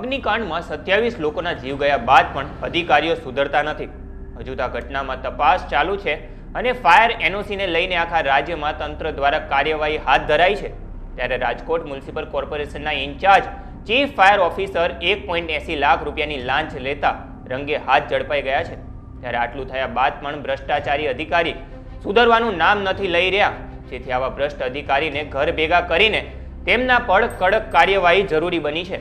અગ્નિકાંડમાં સત્યાવીસ લોકોના જીવ ગયા બાદ પણ અધિકારીઓ સુધરતા નથી. હજુ તો આ ઘટનામાં તપાસ ચાલુ છે અને ફાયર એનઓસીને લઈને આખા રાજ્યમાં તંત્ર દ્વારા કાર્યવાહી હાથ ધરાઈ છે. ત્યારે રાજકોટ મ્યુનિસિપલ કોર્પોરેશનના ઇન્ચાર્જ, ચીફ ફાયર ઓફિસર એક પોઈન્ટ એસી લાખ રૂપિયાની લાંચ લેતા રંગે હાથ ઝડપાઈ ગયા છે. ત્યારે આટલું થયા બાદ પણ ભ્રષ્ટાચારી અધિકારી સુધરવાનું નામ નથી લઈ રહ્યા. જેથી આવા ભ્રષ્ટ અધિકારીને ઘર ભેગા કરીને તેમના પર કડક કાર્યવાહી જરૂરી બની છે.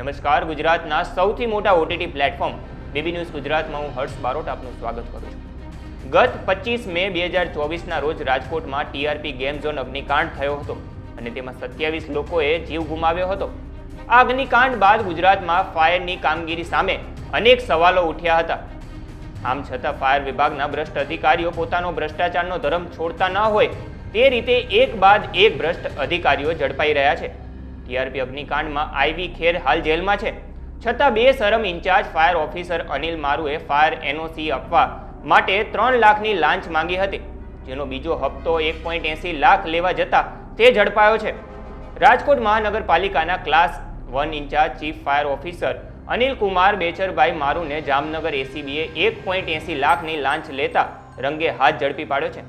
નમસ્કાર, ગુજરાતના સૌથી મોટા ઓટીટી પ્લેટફોર્મ બીબી ન્યૂઝ ગુજરાતમાં હું હર્ષ બારોટ આપનું સ્વાગત કરું છું. ગત પચીસ મે બે હજાર ચોવીસના રોજ રાજકોટમાં ટીઆરપી ગેમ ઝોન અગ્નિકાંડ થયો હતો અને તેમાં સત્યાવીસ લોકોએ જીવ ગુમાવ્યો હતો. આ અગ્નિકાંડ બાદ ગુજરાતમાં ફાયરની કામગીરી સામે અનેક સવાલો ઉઠ્યા હતા. આમ છતાં ફાયર વિભાગના ભ્રષ્ટ અધિકારીઓ પોતાનો ભ્રષ્ટાચારનો ધર્મ છોડતા ન હોય તે રીતે એક બાદ એક ભ્રષ્ટ અધિકારીઓ ઝડપાઈ રહ્યા છે. ટીઆરપી અગ્નિકાંડમાં આઈવી ખેર હાલ જેલમાં છે. છતાં બે સરમ ઇન્ચાર્જ ફાયર ઓફિસર અનિલ મારુએ ફાયર એનઓસી આપવા માટે ત્રણ લાખની લાંચ માંગી હતી, જેનો બીજો હપ્તો એક પોઈન્ટ એસી લાખ લેવા જતા તે ઝડપાયો છે. રાજકોટ મહાનગરપાલિકાના class one incharge chief fire officer Anil Kumar Becharbhai મારુને Jamnagar એસીબીએ એક પોઈન્ટ એસી લાખની લાંચ લેતા રંગે હાથ ઝડપી પાડ્યો છે.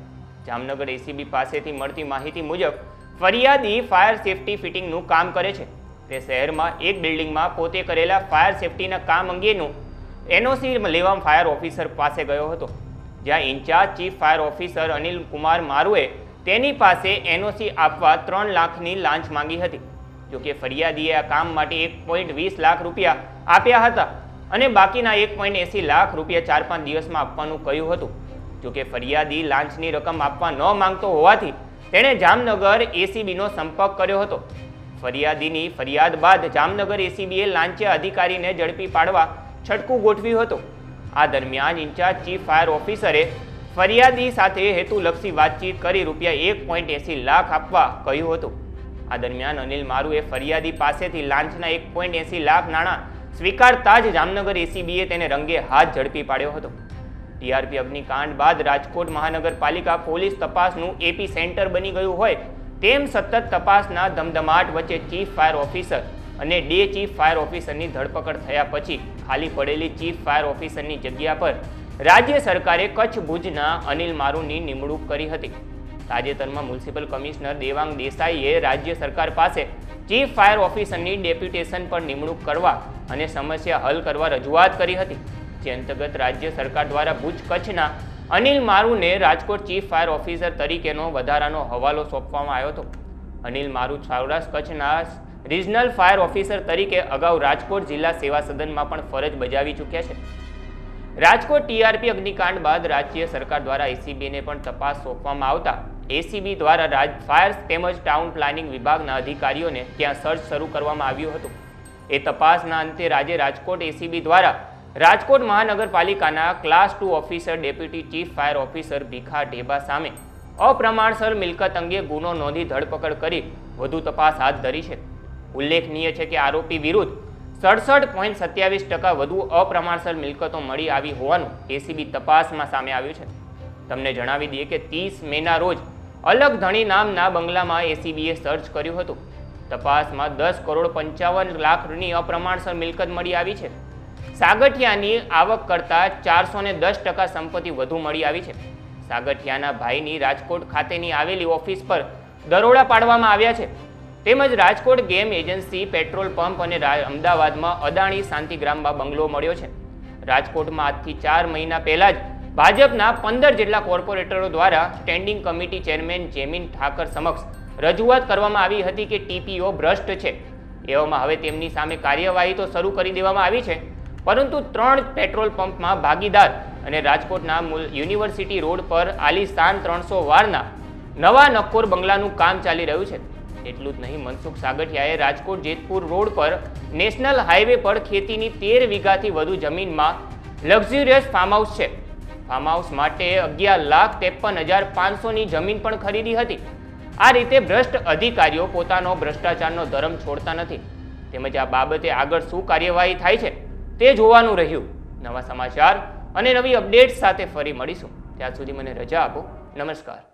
જામનગર એસીબી પાસેથી મળતી માહિતી મુજબ, ફરિયાદી ફાયર સેફટી ફિટિંગનું કામ કરે છે. તે શહેરમાં એક બિલ્ડિંગમાં પોતે કરેલા ફાયર સેફટીના કામ અંગેનું એનઓસી લેવા ફાયર ઓફિસર પાસે ગયો હતો. જ્યાં incharge chief fire officer Anil Kumar મારુએ તેની પાસે એનઓસી આપવા ત્રણ લાખની લાંચ માંગી હતી. જોકે ફરિયાદીએ આ કામ માટે એક પોઈન્ટ વીસ લાખ રૂપિયા આપ્યા હતા અને બાકીના એક પોઈન્ટ એસી લાખ રૂપિયા ચાર પાંચ દિવસમાં આપવાનું કહ્યું હતું. જોકે ફરિયાદી લાંચની રકમ આપવા ન માંગતો હોવાથી તેણે જામનગર એસીબીનો સંપર્ક કર્યો હતો. ફરિયાદીની ફરિયાદ બાદ જામનગર એસીબીએ લાંચિયા અધિકારીને ઝડપી પાડવા છટકું ગોઠવ્યું હતું. આ દરમિયાન ઇન્ચાર્જ ચીફ ફાયર ઓફિસરે ફરિયાદી સાથે હેતુલક્ષી વાતચીત કરી રૂપિયા એક પોઈન્ટ એસી લાખ આપવા કહ્યું હતું. આ દરમિયાન અનિલ મારુએ ફરિયાદી પાસેથી લાંચના એક પોઈન્ટ એસી લાખ નાણાં સ્વીકારતા જ જામનગર એસીબીએ તેને રંગે હાથ ઝડપી પાડ્યો હતો. ટીઆરપી અગ્નિકાંડ બાદ રાજકોટ મહાનગરપાલિકા પોલીસ તપાસનું એપી સેન્ટર બની ગયું હોય તેમ સતત તપાસના ધમધમાટ વચ્ચે ચીફ ફાયર ઓફિસર અને ડે ચીફ ફાયર ઓફિસરની ધરપકડ થયા પછી ખાલી પડેલી ચીફ ફાયર ઓફિસરની જગ્યા પર રાજ્ય સરકારે કચ્છ ભુજના અનિલ મારુની નિમણૂક કરી હતી. તાજેતરમાં મ્યુનિસિપલ કમિશનર દેવાંગ દેસાઈએ રાજ્ય સરકાર પાસે ચીફ ફાયર ઓફિસરની ડેપ્યુટેશન પર નિમણૂક કરવા અને સમસ્યા હલ કરવા રજૂઆત કરી હતી. જે અંતર્ગત રાજ્ય સરકાર દ્વારા ભુજ કચ્છના અનિલ મારુને રાજકોટ ચીફ ફાયર ઓફિસર તરીકેનો વધારાનો હવાલો સોંપવામાં આવ્યો હતો. અનિલ મારુ સૌરાષ્ટ્ર કચ્છના રિજનલ ફાયર ઓફિસર તરીકે અગાઉ રાજકોટ જિલ્લા સેવા સદનમાં પણ ફરજ બજાવી ચૂક્યા છે. રાજકોટ ટીઆરપી અગ્નિકાંડ બાદ રાજ્ય સરકાર દ્વારા એસીબીને પણ તપાસ સોંપવામાં આવતા. એસીબી દ્વારા રાજ, ફાયર તેમજ ટાઉન પ્લાનિંગ વિભાગના અધિકારીઓને ત્યાં સર્ચ શરૂ કરવામાં આવ્યું હતું. એ તપાસના અંતે રાજ્ય રાજકોટ એસીબી દ્વારા રાજકોટ મહાનગરપાલિકાના class two officer deputy chief fire officer Bhikha Dheba સામે અપ્રમાણસર મિલકત અંગે ગુનો નોંધી ધરપકડ કરી વધુ તપાસ હાથ ધરી છે. ઉલ્લેખનીય છે કે આરોપી વિરુદ્ધ સડસઠ પોઈન્ટ સત્યાવીસ ટકા વધુ અપ્રમાણસર મિલકતો મળી આવી હોવાનું એસીબી તપાસમાં સામે આવ્યું છે. તમને જણાવી દઈએ કે ત્રીસ મેના રોજ અલગ ધણી નામના બંગલામાં એસીબીએ સર્ચ કર્યું હતું. તપાસમાં દસ કરોડ પંચાવન લાખની અપ્રમાણસર મિલકત મળી આવી છે. સાગઠિયાની આવક કરતાં ચારસો ને દસ ટકા સંપત્તિ વધુ મળી આવી છે. સાગઠિયાના ભાઈની રાજકોટ ખાતેની આવેલી ઓફિસ પર દરોડા પાડવામાં આવ્યા છે. તેમજ Rajkot game agency, petrol pump અને અમદાવાદમાં અદાણી શાંતિગ્રામમાં બંગલો મળ્યો છે. રાજકોટમાં આજથી ચાર મહિના પહેલા જ ભાજપના પંદર જેટલા કોર્પોરેટરો દ્વારા standing committee chairman Jemin Thakar સમક્ષ રજૂઆત કરવામાં આવી હતી કે ટીપીઓ ભ્રષ્ટ છે. એવામાં હવે તેમની સામે કાર્યવાહી તો શરૂ કરી દેવામાં આવી છે. પરંતુ ત્રણ પેટ્રોલ પંપમાં ભાગીદાર અને રાજકોટના મૂલ યુનિવર્સિટી રોડ પર આલિશાન ત્રણસો વારના નવા નક્કોર બંગલાનું કામ ચાલી રહ્યું છે. એટલું જ નહીં, મનસુખ સાગઠિયાએ રાજકોટ જેતપુર રોડ પર નેશનલ હાઈવે પર ખેતીની તેર વીઘાથી વધુ જમીનમાં લક્ઝુરિયસ ફાર્મ હાઉસ છે. ફાર્મ હાઉસ માટે અગિયાર લાખ ત્રેપન હજાર પાંચસોની જમીન પણ ખરીદી હતી. આ રીતે ભ્રષ્ટ અધિકારીઓ પોતાનો ભ્રષ્ટાચારનો ધર્મ છોડતા નથી. તેમજ આ બાબતે આગળ શું કાર્યવાહી થાય છે? તે જોવાનું રહ્યું. નવા સમાચાર અને નવી અપડેટ્સ સાથે ફરી મળીશું. ત્યાં સુધી મને રજા આપો. નમસ્કાર.